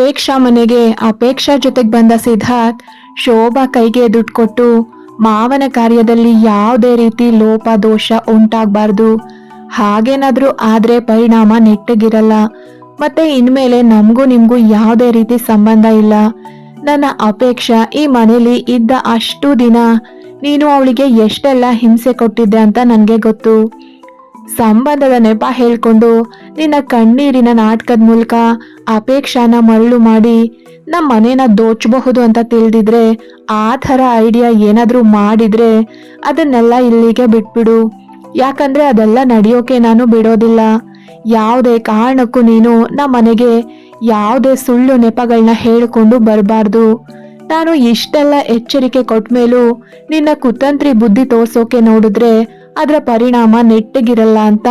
ಅಪೇಕ್ಷಾ ಮನೆಗೆ ಅಪೇಕ್ಷಾ ಜೊತೆಗೆ ಬಂದ ಸಿದ್ಧಾರ್ಥ್ ಶೋಭಾ ಕೈಗೆ ದುಡ್ಡು ಕೊಟ್ಟು ಮಾವನ ಕಾರ್ಯದಲ್ಲಿ ಯಾವುದೇ ರೀತಿ ಲೋಪ, ದೋಷ ಉಂಟಾಗಬಾರ್ದು. ಹಾಗೇನಾದ್ರೂ ಆದ್ರೆ ಪರಿಣಾಮ ನೆಟ್ಟಗಿರಲ್ಲ. ಮತ್ತೆ ಇನ್ಮೇಲೆ ನಮಗೂ ನಿಮಗೂ ಯಾವುದೇ ರೀತಿ ಸಂಬಂಧ ಇಲ್ಲ. ನನ್ನ ಅಪೇಕ್ಷಾ ಈ ಮನೇಲಿ ಇದ್ದ ಅಷ್ಟು ದಿನ ನೀನು ಅವಳಿಗೆ ಎಷ್ಟೆಲ್ಲ ಹಿಂಸೆ ಕೊಟ್ಟಿದ್ದೆ ಅಂತ ನನಗೆ ಗೊತ್ತು. ಸಂಬಂಧದ ನೆಪ ಹೇಳ್ಕೊಂಡು ನಿನ್ನ ಕಣ್ಣೀರಿನ ನಾಟಕದ ಮೂಲಕ ಅಪೇಕ್ಷಾನ ಮರಳು ಮಾಡಿ ನಮ್ಮ ಮನೇನ ದೋಚಬಹುದು ಅಂತ ತಿಳಿದಿದ್ರೆ ಆ ಥರ ಐಡಿಯಾ ಏನಾದರೂ ಮಾಡಿದರೆ ಅದನ್ನೆಲ್ಲ ಇಲ್ಲಿಗೆ ಬಿಟ್ಬಿಡು. ಯಾಕಂದರೆ ಅದೆಲ್ಲ ನಡೆಯೋಕೆ ನಾನು ಬಿಡೋದಿಲ್ಲ. ಯಾವುದೇ ಕಾರಣಕ್ಕೂ ನೀನು ನಮ್ಮ ಮನೆಗೆ ಯಾವುದೇ ಸುಳ್ಳು ನೆಪಗಳನ್ನ ಹೇಳಿಕೊಂಡು ಬರಬಾರ್ದು. ನಾನು ಇಷ್ಟೆಲ್ಲ ಎಚ್ಚರಿಕೆ ಕೊಟ್ಮೇಲೂ ನಿನ್ನ ಕುತಂತ್ರಿ ಬುದ್ಧಿ ತೋರಿಸೋಕೆ ನೋಡಿದ್ರೆ ಅದರ ಪರಿಣಾಮ ನೆಟ್ಟಗಿರಲ್ಲ ಅಂತ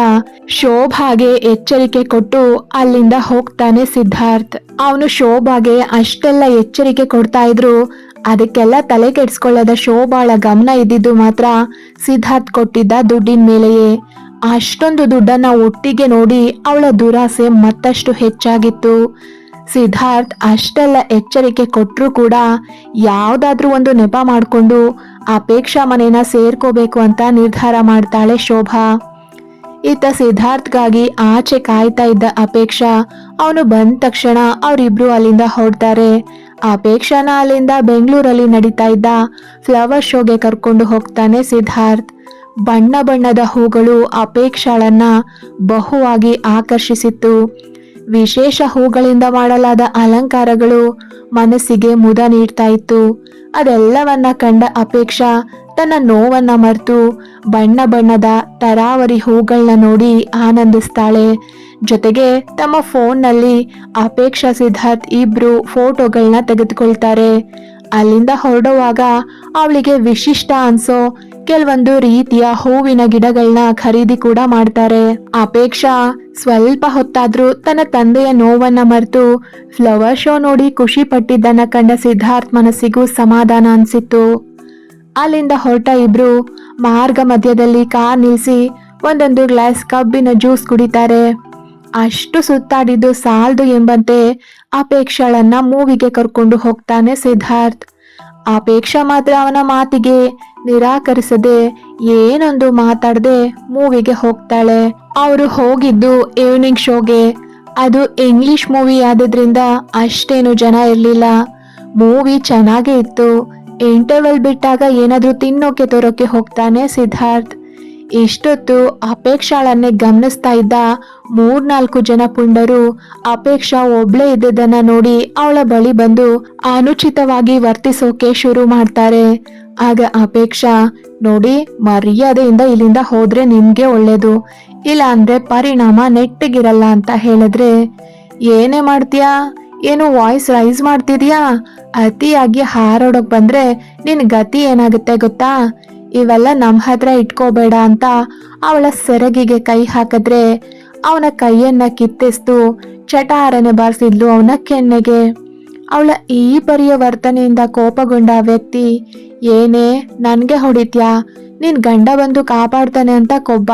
ಶೋಭಾಗೆ ಎಚ್ಚರಿಕೆ ಕೊಟ್ಟು ಅಲ್ಲಿಂದ ಹೋಗ್ತಾನೆ ಸಿದ್ಧಾರ್ಥ್. ಅವನು ಶೋಭಾಗೆ ಅಷ್ಟೆಲ್ಲ ಎಚ್ಚರಿಕೆ ಕೊಡ್ತಾ ಇದ್ರು. ಅದಕ್ಕೆಲ್ಲ ತಲೆ ಕೆಡಿಸ್ಕೊಳ್ಳದ ಶೋಭಾಳ ಗಮನ ಇದ್ದಿದ್ದು ಮಾತ್ರ ಸಿದ್ಧಾರ್ಥ್ ಕೊಟ್ಟಿದ್ದ ದುಡ್ಡಿನ ಮೇಲೆಯೇ. ಅಷ್ಟೊಂದು ದುಡ್ಡನ್ನ ಒಟ್ಟಿಗೆ ನೋಡಿ ಅವಳ ದುರಾಸೆ ಮತ್ತಷ್ಟು ಹೆಚ್ಚಾಗಿತ್ತು. ಸಿದ್ಧಾರ್ಥ್ ಅಷ್ಟೆಲ್ಲ ಎಚ್ಚರಿಕೆ ಕೊಟ್ಟರೂ ಕೂಡ ಯಾವುದಾದ್ರೂ ಒಂದು ನೆಪ ಮಾಡಿಕೊಂಡು ಅಪೇಕ್ಷಾ ಮನೇನ ಸೇರ್ಕೋಬೇಕು ಅಂತ ನಿರ್ಧಾರ ಮಾಡ್ತಾಳೆ ಶೋಭಾ. ಇತ್ತ ಸಿದ್ಧಾರ್ಥ್ಗಾಗಿ ಆಚೆ ಕಾಯ್ತಾ ಇದ್ದ ಅಪೇಕ್ಷಾ ಅವನು ಬಂದ ತಕ್ಷಣ ಅವರಿಬ್ರು ಅಲ್ಲಿಂದ ಹೊರಡ್ತಾರೆ. ಅಪೇಕ್ಷಾನ ಅಲ್ಲಿಂದ ಬೆಂಗಳೂರಲ್ಲಿ ನಡೀತಾ ಇದ್ದ ಫ್ಲವರ್ ಶೋಗೆ ಕರ್ಕೊಂಡು ಹೋಗ್ತಾನೆ ಸಿದ್ಧಾರ್ಥ್. ಬಣ್ಣ ಬಣ್ಣದ ಹೂಗಳು ಅಪೇಕ್ಷಾಳನ್ನ ಬಹುವಾಗಿ ಆಕರ್ಷಿಸಿತ್ತು. ವಿಶೇಷ ಹೂಗಳಿಂದ ಮಾಡಲಾದ ಅಲಂಕಾರಗಳು ಮನಸ್ಸಿಗೆ ಮುದ ನೀಡ್ತಾ ಇತ್ತು. ಅದೆಲ್ಲವನ್ನ ಕಂಡ ಅಪೇಕ್ಷಾ ತನ್ನ ನೋವನ್ನ ಮರೆತು ಬಣ್ಣ ಬಣ್ಣದ ತರಾವರಿ ಹೂಗಳನ್ನ ನೋಡಿ ಆನಂದಿಸ್ತಾಳೆ. ಜೊತೆಗೆ ತಮ್ಮ ಫೋನ್ನಲ್ಲಿ ಅಪೇಕ್ಷಾ ಸಿದ್ಧಾರ್ಥ್ ಇಬ್ರು ಫೋಟೋಗಳನ್ನ ತೆಗೆದುಕೊಳ್ತಾರೆ. ಅಲ್ಲಿಂದ ಹೊರಡುವಾಗ ಅವಳಿಗೆ ವಿಶಿಷ್ಟ ಅನ್ಸೋ ಕೆಲವೊಂದು ರೀತಿಯ ಹೂವಿನ ಗಿಡಗಳನ್ನ ಖರೀದಿ ಕೂಡ ಮಾಡ್ತಾರೆ. ಅಪೇಕ್ಷಾ ಸ್ವಲ್ಪ ಹೊತ್ತಾದ್ರೂ ತನ್ನ ತಂದೆಯ ನೋವನ್ನ ಮರೆತು ಫ್ಲವರ್ ಶೋ ನೋಡಿ ಖುಷಿ ಪಟ್ಟಿದ್ದನ್ನ ಕಂಡ ಸಿದ್ಧಾರ್ಥ್ ಮನಸ್ಸಿಗೂ ಸಮಾಧಾನ ಅನ್ಸಿತ್ತು. ಅಲ್ಲಿಂದ ಹೊರಟ ಇಬ್ರು ಮಾರ್ಗ ಮಧ್ಯದಲ್ಲಿ ಕಾರ್ ನಿಲ್ಸಿ ಒಂದೊಂದು ಗ್ಲಾಸ್ ಕಬ್ಬಿನ ಜ್ಯೂಸ್ ಕುಡಿತಾರೆ. ಅಷ್ಟು ಸುತ್ತಾಡಿದ್ದು ಸಾಲದು ಎಂಬಂತೆ ಅಪೇಕ್ಷಳನ್ನ ಮೂವಿಗೆ ಕರ್ಕೊಂಡು ಹೋಗ್ತಾನೆ ಸಿದ್ಧಾರ್ಥ್. ಅಪೇಕ್ಷಾ ಮಾತ್ರ ಅವನ ಮಾತಿಗೆ ನಿರಾಕರಿಸದೆ ಏನೊಂದು ಮಾತಾಡದೆ ಮೂವಿಗೆ ಹೋಗ್ತಾಳೆ. ಅವರು ಹೋಗಿದ್ದು ಈವ್ನಿಂಗ್ ಶೋಗೆ ಅದು ಇಂಗ್ಲಿಷ್ ಮೂವಿ ಆದ್ರಿಂದ ಅಷ್ಟೇನು ಜನ ಇರಲಿಲ್ಲ. ಮೂವಿ ಚೆನ್ನಾಗೇ ಇತ್ತು. ಇಂಟರ್ವಲ್ ಬಿಟ್ಟಾಗ ಏನಾದರೂ ತಿನ್ನೋಕೆ, ತೋರೋಕೆ ಹೋಗ್ತಾನೆ ಸಿದ್ಧಾರ್ಥ್. ಇಷ್ಟೊತ್ತು ಅಪೇಕ್ಷಾಳನ್ನೇ ಗಮನಿಸ್ತಾ ಇದ್ದ ಮೂರ್ನಾಲ್ಕು ಜನ ಪುಂಡರು ಅಪೇಕ್ಷಾ ಒಬ್ಳೆ ಇದ್ದದನ್ನ ನೋಡಿ ಅವಳ ಬಳಿ ಬಂದು ಅನುಚಿತವಾಗಿ ವರ್ತಿಸೋಕೆ ಶುರು ಮಾಡ್ತಾರೆ. ಆಗ ಅಪೇಕ್ಷಾ, ನೋಡಿ, ಮರ್ಯಾದೆಯಿಂದ ಇಲ್ಲಿಂದ ಹೋದ್ರೆ ನಿಮ್ಗೆ ಒಳ್ಳೇದು. ಇಲ್ಲ ಅಂದ್ರೆ ಪರಿಣಾಮ ನೆಟ್ಟಗಿರಲ್ಲ ಅಂತ ಹೇಳಿದ್ರೆ, ಏನೇ ಮಾಡ್ತೀಯಾ? ಏನು ವಾಯ್ಸ್ ರೈಸ್ ಮಾಡ್ತಿದ್ಯಾ? ಅತಿಯಾಗಿ ಹಾರೋಡಕ್ ಬಂದ್ರೆ ನಿನ್ ಗತಿ ಏನಾಗುತ್ತೆ ಗೊತ್ತಾ? ಇವೆಲ್ಲ ನಮ್ಮ ಹತ್ರ ಇಟ್ಕೋಬೇಡ ಅಂತ ಅವಳ ಸೆರಗಿಗೆ ಕೈ ಹಾಕಿದ್ರೆ ಅವನ ಕೈಯನ್ನ ಕಿತ್ತೆಸ್ತು ಚಟಾರನೆ ಬಾರಿಸಿದ್ಲು ಅವನ ಕೆನ್ನೆಗೆ. ಅವಳ ಈ ಪರಿಯ ವರ್ತನೆಯಿಂದ ಕೋಪಗೊಂಡ ವ್ಯಕ್ತಿ, ಏನೇ, ನನಗೆ ಹೊಡಿತ್ಯಾ? ನಿನ್ ಗಂಡ ಬಂದು ಕಾಪಾಡ್ತಾನೆ ಅಂತ ಕೊಬ್ಬ?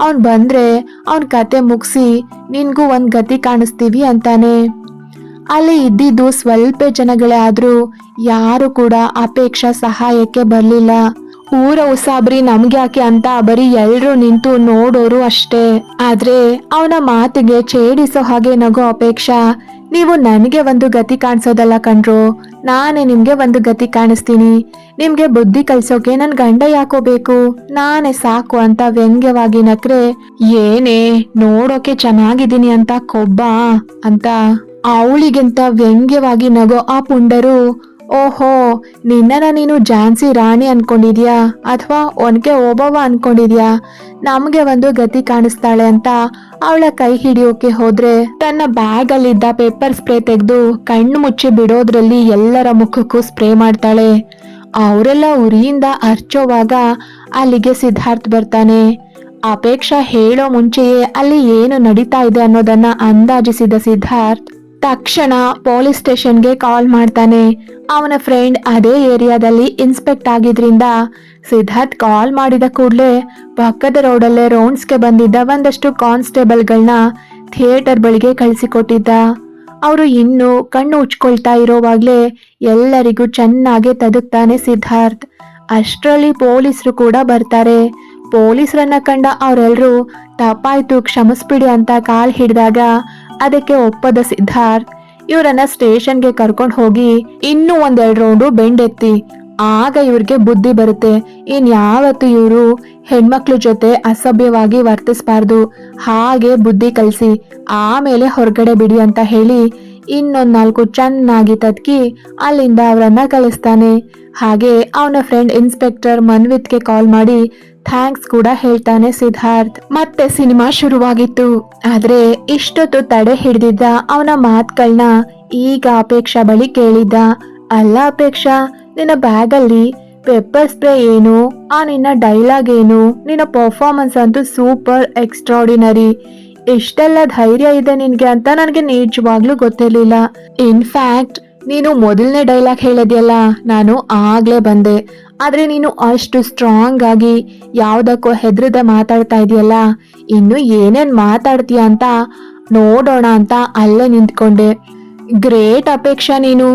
ಅವನ್ ಬಂದ್ರೆ ಅವನ್ ಕತೆ ಮುಗಿಸಿ ನಿನ್ಗೂ ಒಂದ್ ಗತಿ ಕಾಣಿಸ್ತೀವಿ ಅಂತಾನೆ. ಅಲ್ಲಿ ಇದ್ದಿದ್ದು ಸ್ವಲ್ಪ ಜನಗಳೇ ಆದ್ರೂ ಯಾರು ಕೂಡ ಅಪೇಕ್ಷಾ ಸಹಾಯಕ್ಕೆ ಬರ್ಲಿಲ್ಲ. ಊರ ಉಸಾಬ್ರಿ ನಮ್ಗೆ ಯಾಕೆ ಅಂತ ಬರೀ ಎಲ್ರು ನಿಂತು ನೋಡೋರು ಅಷ್ಟೇ. ಆದ್ರೆ ಅವನ ಮಾತಿಗೆ ಛೇಡಿಸೋ ಹಾಗೆ ನಗೋ ಅಪೇಕ್ಷಾ. ನೀವು ನನಗೆ ಒಂದು ಗತಿ ಕಾಣಿಸೋದಲ್ಲ ಕಣ್ರು. ನಾನೇ ನಿಮ್ಗೆ ಒಂದು ಗತಿ ಕಾಣಿಸ್ತೀನಿ. ನಿಮ್ಗೆ ಬುದ್ಧಿ ಕಲ್ಸೋಕೆ ನನ್ ಗಂಡ ಯಾಕೋ ಬೇಕು? ನಾನೇ ಸಾಕು ಅಂತ ವ್ಯಂಗ್ಯವಾಗಿ ನಕ್ರೆ, ಏನೇ, ನೋಡೋಕೆ ಚೆನ್ನಾಗಿದ್ದೀನಿ ಅಂತ ಕೊಬ್ಬ? ಅಂತ ಅವಳಿಗಿಂತ ವ್ಯಂಗ್ಯವಾಗಿ ನಗೋ ಆ ಪುಂಡರು ಓಹೋ ನಿನ್ನನ ನೀನು ಝಾನ್ಸಿ ರಾಣಿ ಅನ್ಕೊಂಡಿದ್ಯಾ? ಅಥವಾ ಒನಕೆ ಓಬವ್ವ ಅನ್ಕೊಂಡಿದ್ಯಾ? ನಮಗೆ ಒಂದು ಗತಿ ಕಾಣಿಸ್ತಾಳೆ ಅಂತ ಅವಳ ಕೈ ಹಿಡಿಯೋಕೆ ಹೋದ್ರೆ ತನ್ನ ಬ್ಯಾಗ್ ಅಲ್ಲಿದ್ದ ಪೇಪರ್ ಸ್ಪ್ರೇ ತೆಗೆದು ಕಣ್ಣು ಮುಚ್ಚಿ ಬಿಡೋದ್ರಲ್ಲಿ ಎಲ್ಲರ ಮುಖಕ್ಕೂ ಸ್ಪ್ರೇ ಮಾಡ್ತಾಳೆ. ಅವರೆಲ್ಲ ಉರಿಯಿಂದ ಅರ್ಚೋವಾಗ ಅಲ್ಲಿಗೆ ಸಿದ್ಧಾರ್ಥ್ ಬರ್ತಾನೆ. ಅಪೇಕ್ಷಾ ಹೇಳೋ ಮುಂಚೆಯೇ ಅಲ್ಲಿ ಏನು ನಡೀತಾ ಇದೆ ಅನ್ನೋದನ್ನ ಅಂದಾಜಿಸಿದ ಸಿದ್ಧಾರ್ಥ್ ತಕ್ಷಣ ಪೊಲೀಸ್ ಸ್ಟೇಷನ್ಗೆ ಕಾಲ್ ಮಾಡ್ತಾನೆ. ಅವನ ಫ್ರೆಂಡ್ ಅದೇ ಏರಿಯಾದಲ್ಲಿ ಇನ್ಸ್ಪೆಕ್ಟ್ ಆಗಿದ್ರಿಂದ ಸಿದ್ಧಾರ್ಥ್ ಕಾಲ್ ಮಾಡಿದ ಕೂಡಲೇ ಪಕ್ಕದ ರೋಡಲ್ಲೇ ರೌಂಡ್ಸ್ಗೆ ಬಂದಿದ್ದ ಒಂದಷ್ಟು ಕಾನ್ಸ್ಟೇಬಲ್ಗಳನ್ನ ಥಿಯೇಟರ್ ಬಳಿಗೆ ಕಳಿಸಿಕೊಟ್ಟಿದ್ದ. ಅವರು ಇನ್ನು ಕಣ್ಣು ಉಚ್ಕೊಳ್ತಾ ಇರೋವಾಗ್ಲೇ ಎಲ್ಲರಿಗೂ ಚೆನ್ನಾಗಿ ತದುಕ್ತಾನೆ ಸಿದ್ಧಾರ್ಥ್. ಅಷ್ಟರಲ್ಲಿ ಪೊಲೀಸರು ಕೂಡ ಬರ್ತಾರೆ. ಪೊಲೀಸರನ್ನ ಕಂಡ ಅವರೆಲ್ಲರೂ ತಪ್ಪಾಯ್ತು, ಕ್ಷಮಿಸ್ಬಿಡಿ ಅಂತ ಕಾಲ್ ಹಿಡಿದಾಗ ಅದಕ್ಕೆ ಒಪ್ಪದ ಸಿದ್ಧಾರ್ಥ್. ಇವರನ್ನ ಸ್ಟೇಷನ್ಗೆ ಕರ್ಕೊಂಡು ಹೋಗಿ ಇನ್ನೂ ಒಂದೆರಡು ರೌಂಡು ಬೆಂಡೆತ್ತಿ ಆಗ ಇವ್ರಿಗೆ ಬುದ್ಧಿ ಬರುತ್ತೆ. ಇನ್ಯಾವತ್ತು ಇವರು ಹೆಣ್ಮಕ್ಳ ಜೊತೆ ಅಸಭ್ಯವಾಗಿ ವರ್ತಿಸಬಾರ್ದು, ಹಾಗೆ ಬುದ್ಧಿ ಕಲಿಸಿ, ಆಮೇಲೆ ಹೊರಗಡೆ ಬಿಡಿ ಅಂತ ಹೇಳಿ ಇನ್ನೊಂದ್ ನಾಲ್ಕು ಚೆನ್ನಾಗಿ ತದ್ಕಿ ಅಲ್ಲಿಂದ ಅವರನ್ನ ಕಳಿಸ್ತಾನೆ. ಹಾಗೆ ಅವನ ಫ್ರೆಂಡ್ ಇನ್ಸ್ಪೆಕ್ಟರ್ ಮನ್ವಿತ್ಗೆ ಕಾಲ್ ಮಾಡಿ ಥ್ಯಾಂಕ್ಸ್ ಕೂಡ ಹೇಳ್ತಾನೆ ಸಿದ್ಧಾರ್ಥ್. ಮತ್ತೆ ಸಿನಿಮಾ ಶುರುವಾಗಿತ್ತು. ಆದ್ರೆ ಇಷ್ಟೊತ್ತು ತಡೆ ಹಿಡಿದಿದ್ದ ಅವನ ಮಾತುಗಳನ್ನ ಈಗ ಅಪೇಕ್ಷಾ ಬಳಿ ಕೇಳಿದ್ದ. ಅಲ್ಲ ಅಪೇಕ್ಷಾ, ನಿನ್ನ ಬ್ಯಾಗಲ್ಲಿ ಪೆಪ್ಪರ್ ಸ್ಪ್ರೇ ಏನು? ಆ ನಿನ್ನ ಡೈಲಾಗ್ ಏನು? ನಿನ್ನ ಪರ್ಫಾರ್ಮೆನ್ಸ್ ಅಂತೂ ಸೂಪರ್ ಎಕ್ಸ್ಟ್ರಾಡಿನರಿ ಎಷ್ಟೆಲ್ಲ ಧೈರ್ಯ ಇದೆ ನಿನ್ಗೆ ಅಂತ ನನಗೆ ನಿಜವಾಗ್ಲೂ ಗೊತ್ತಿರ್ಲಿಲ್ಲ. ಇನ್ಫ್ಯಾಕ್ಟ್ ನೀನು ಮೊದಲನೇ ಡೈಲಾಗ್ ಹೇಳಿದ್ಯಲ್ಲ, ನಾನು ಆಗ್ಲೇ ಬಂದೆ. ಆದ್ರೆ ನೀನು ಅಷ್ಟು ಸ್ಟ್ರಾಂಗ್ ಆಗಿ ಯಾವ್ದಕ್ಕೂ ಹೆದ್ರದೆ ಮಾತಾಡ್ತಾ ಇದೆಯಲ್ಲ, ಇನ್ನು ಏನೇನ್ ಮಾತಾಡ್ತೀಯ ಅಂತ ನೋಡೋಣ ಅಂತ ಅಲ್ಲೇ ನಿಂತ್ಕೊಂಡೆ. ಗ್ರೇಟ್ ಅಪೇಕ್ಷಾ ನೀನು.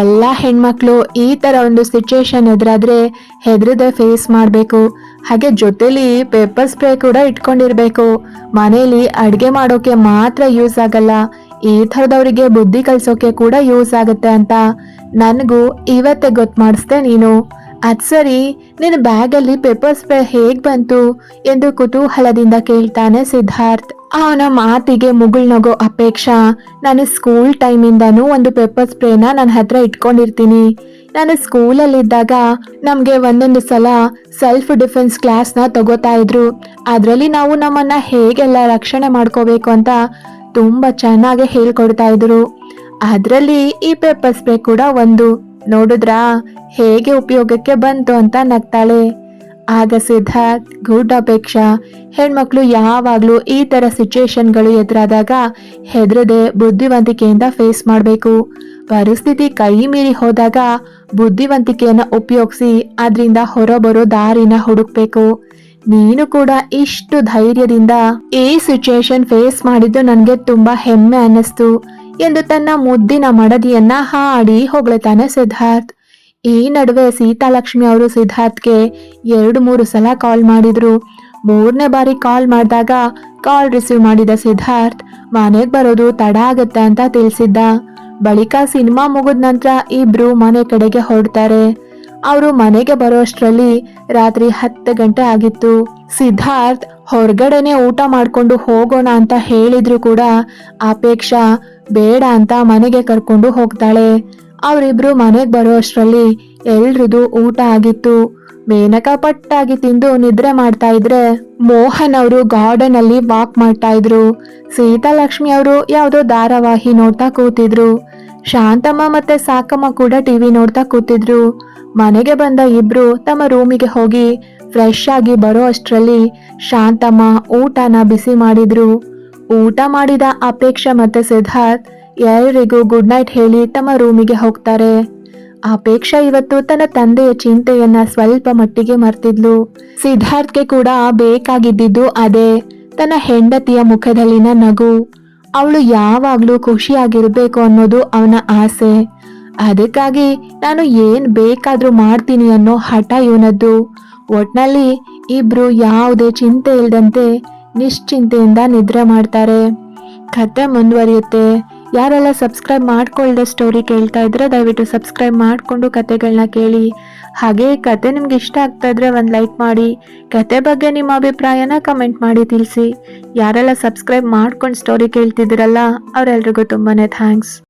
ಎಲ್ಲ ಹೆಣ್ಮಕ್ಳು ಈ ತರ ಒಂದು ಸಿಚುಯೇಷನ್ ಎದುರಾದ್ರೆ ಹೆದ್ರದೆ ಫೇಸ್ ಮಾಡಬೇಕು. ಹಾಗೆ ಜೊತೆಲಿ ಪೇಪರ್ ಸ್ಪ್ರೇ ಕೂಡ ಇಟ್ಕೊಂಡಿರ್ಬೇಕು. ಮನೇಲಿ ಅಡುಗೆ ಮಾಡೋಕೆ ಮಾತ್ರ ಯೂಸ್ ಆಗಲ್ಲ. ಈ ಥರದವರಿಗೆ ಬುದ್ಧಿ ಕಲ್ಸೋಕೆ ಕೂಡ ಯೂಸ್ ಆಗುತ್ತೆ ಅಂತ ನನಗೂ ಇವತ್ತೇ ಗೊತ್ತು ಮಾಡಿಸ್ದೆ ನೀನು. ಅದು ಸರಿ ನಿನ್ನ ಬ್ಯಾಗಲ್ಲಿ ಪೆಪ್ಪರ್ ಸ್ಪ್ರೇ ಹೇಗೆ ಬಂತು ಎಂದು ಕುತೂಹಲದಿಂದ ಕೇಳ್ತಾನೆ ಸಿದ್ಧಾರ್ಥ್. ಅವನ ಮಾತಿಗೆ ಮುಗುಳ್ನಗೋ ಅಪೇಕ್ಷಾ, ನಾನು ಸ್ಕೂಲ್ ಟೈಮಿಂದನೂ ಒಂದು ಪೆಪ್ಪರ್ ಸ್ಪ್ರೇನ ನನ್ನ ಹತ್ರ ಇಟ್ಕೊಂಡಿರ್ತೀನಿ. ನಾನು ಸ್ಕೂಲಲ್ಲಿದ್ದಾಗ ನಮಗೆ ಒಂದೊಂದು ಸಲ ಸೆಲ್ಫ್ ಡಿಫೆನ್ಸ್ ಕ್ಲಾಸ್ನ ತಗೋತಾ ಇದ್ರು. ಅದರಲ್ಲಿ ನಾವು ನಮ್ಮನ್ನ ಹೇಗೆಲ್ಲ ರಕ್ಷಣೆ ಮಾಡ್ಕೋಬೇಕು ಅಂತ ತುಂಬ ಚೆನ್ನಾಗಿ ಹೇಳ್ಕೊಡ್ತಾ ಇದ್ರು. ಅದರಲ್ಲಿ ಈ ಪೇಪರ್ ಸ್ಪ್ರೇ ಕೂಡ ಒಂದು. ನೋಡಿದ್ರಾ, ಹೇಗೆ ಉಪಯೋಗಕ್ಕೆ ಬಂತು ಅಂತ ನಗ್ತಾಳೆ. ಆಗ ಸಿದ್ಧಾರ್ಥ್ ಗೂಢ ಅಪೇಕ್ಷಾ ಹೆಣ್ಮಕ್ಳು ಯಾವಾಗ್ಲೂ ಈ ತರ ಸಿಚುಯೇಷನ್ಗಳು ಎದುರಾದಾಗ ಹೆದರದೆ ಬುದ್ಧಿವಂತಿಕೆಯಿಂದ ಫೇಸ್ ಮಾಡಬೇಕು. ಪರಿಸ್ಥಿತಿ ಕೈ ಮೀರಿ ಹೋದಾಗ ಬುದ್ಧಿವಂತಿಕೆಯನ್ನ ಉಪಯೋಗಿಸಿ ಅದರಿಂದ ಹೊರಬರೋ ದಾರಿನ ಹುಡುಕ್ಬೇಕು. ನೀನು ಕೂಡ ಇಷ್ಟು ಧೈರ್ಯದಿಂದ ಈ ಸಿಚುಯೇಷನ್ ಫೇಸ್ ಮಾಡಿದ್ದು ನನಗೆ ತುಂಬಾ ಹೆಮ್ಮೆ ಅನ್ನಿಸ್ತು ಎಂದು ತನ್ನ ಮುದ್ದಿನ ಮಡದಿಯನ್ನ ಹಾಡಿ ಹೊಗಳತಾನೆ ಸಿದ್ಧಾರ್ಥ್. ಈ ನಡುವೆ ಸೀತಾಲಕ್ಷ್ಮಿ ಅವರು ಸಿದ್ಧಾರ್ಥ್ಗೆ ಎರಡು ಮೂರು ಸಲ ಕಾಲ್ ಮಾಡಿದ್ರು. ಮೂರನೇ ಬಾರಿ ಕಾಲ್ ಮಾಡಿದಾಗ ಕಾಲ್ ರಿಸೀವ್ ಮಾಡಿದ ಸಿದ್ಧಾರ್ಥ್, ಮನೆಗೆ ಬರೋದು ತಡ ಆಗತ್ತೆ ಅಂತ ತಿಳಿಸಿದ್ದ. ಬಳಿಕ ಸಿನಿಮಾ ಮುಗಿದ ನಂತರ ಇಬ್ರು ಮನೆ ಕಡೆಗೆ ಹೊರಡ್ತಾರೆ. ಅವರು ಮನೆಗೆ ಬರೋಷ್ಟರಲ್ಲಿ ರಾತ್ರಿ ಹತ್ತು ಗಂಟೆ ಆಗಿತ್ತು. ಸಿದ್ಧಾರ್ಥ್ ಹೊರಗಡೆನೆ ಊಟ ಮಾಡಿಕೊಂಡು ಹೋಗೋಣ ಅಂತ ಹೇಳಿದ್ರು ಕೂಡ ಅಪೇಕ್ಷಾ ಬೇಡ ಅಂತ ಮನೆಗೆ ಕರ್ಕೊಂಡು ಹೋಗ್ತಾಳೆ. ಅವರಿಬ್ರು ಮನೆಗೆ ಬರೋ ಅಷ್ಟರಲ್ಲಿ ಊಟ ಆಗಿತ್ತು. ಮೇನಕ ಪಟ್ಟಾಗಿ ತಿಂದು ನಿದ್ರೆ ಮಾಡ್ತಾ ಇದ್ರೆ ಮೋಹನ್ ಅವರು ಗಾರ್ಡನ್ ಅಲ್ಲಿ ವಾಕ್ ಮಾಡ್ತಾ ಇದ್ರು. ಸೀತಾಲಕ್ಷ್ಮಿ ಅವರು ಯಾವುದೋ ಧಾರಾವಾಹಿ ನೋಡ್ತಾ ಕೂತಿದ್ರು. ಶಾಂತಮ್ಮ ಮತ್ತೆ ಸಾಕಮ್ಮ ಕೂಡ ಟಿವಿ ನೋಡ್ತಾ ಕೂತಿದ್ರು. ಮನೆಗೆ ಬಂದ ಇಬ್ರು ತಮ್ಮ ರೂಮಿಗೆ ಹೋಗಿ ಫ್ರೆಶ್ ಆಗಿ ಬರೋ ಅಷ್ಟರಲ್ಲಿ ಶಾಂತಮ್ಮ ಊಟನ ಬಿಸಿ ಮಾಡಿದ್ರು. ಊಟ ಮಾಡಿದ ಅಪೇಕ್ಷಾ ಮತ್ತೆ ಸಿದ್ಧಾರ್ಥ್ ಎಲ್ಲರಿಗೂ ಗುಡ್ ನೈಟ್ ಹೇಳಿ ತಮ್ಮ ರೂಮಿಗೆ ಹೋಗ್ತಾರೆ. ಅಪೇಕ್ಷಾ ಇವತ್ತು ತನ್ನ ತಂದೆಯ ಚಿಂತೆಯನ್ನ ಸ್ವಲ್ಪ ಮಟ್ಟಿಗೆ ಮರ್ತಿದ್ಲು. ಸಿದ್ಧಾರ್ಥ್ಗೆ ಕೂಡ ಬೇಕಾಗಿದ್ದಿದ್ದು ಅದೇ, ತನ್ನ ಹೆಂಡತಿಯ ಮುಖದಲ್ಲಿನ ನಗು. ಅವಳು ಯಾವಾಗ್ಲೂ ಖುಷಿಯಾಗಿರ್ಬೇಕು ಅನ್ನೋದು ಅವನ ಆಸೆ. ಅದಕ್ಕಾಗಿ ನಾನು ಏನ್ ಬೇಕಾದ್ರೂ ಮಾಡ್ತೀನಿ ಅನ್ನೋ ಹಠ ಇವನದ್ದು. ಒಟ್ನಲ್ಲಿ ಇಬ್ರು ಯಾವುದೇ ಚಿಂತೆ ಇಲ್ಲದಂತೆ ನಿಶ್ಚಿಂತೆಯಿಂದ ನಿದ್ರೆ ಮಾಡ್ತಾರೆ. ಕತೆ ಮುಂದುವರಿಯುತ್ತೆ. ಯಾರೆಲ್ಲ ಸಬ್ಸ್ಕ್ರೈಬ್ ಮಾಡ್ಕೊಳ್ಳದೆ ಸ್ಟೋರಿ ಕೇಳ್ತಾ ಇದ್ರೆ ದಯವಿಟ್ಟು ಸಬ್ಸ್ಕ್ರೈಬ್ ಮಾಡಿಕೊಂಡು ಕತೆಗಳನ್ನ ಕೇಳಿ. ಹಾಗೆ ಕತೆ ನಿಮ್ಗೆ ಇಷ್ಟ ಆಗ್ತಾ ಇದ್ರೆ ಒಂದು ಲೈಕ್ ಮಾಡಿ. ಕತೆ ಬಗ್ಗೆ ನಿಮ್ಮ ಅಭಿಪ್ರಾಯನ ಕಮೆಂಟ್ ಮಾಡಿ ತಿಳಿಸಿ. ಯಾರೆಲ್ಲ ಸಬ್ಸ್ಕ್ರೈಬ್ ಮಾಡ್ಕೊಂಡು ಸ್ಟೋರಿ ಕೇಳ್ತಿದ್ದೀರಲ್ಲ, ಅವರೆಲ್ರಿಗೂ ತುಂಬಾ ಥ್ಯಾಂಕ್ಸ್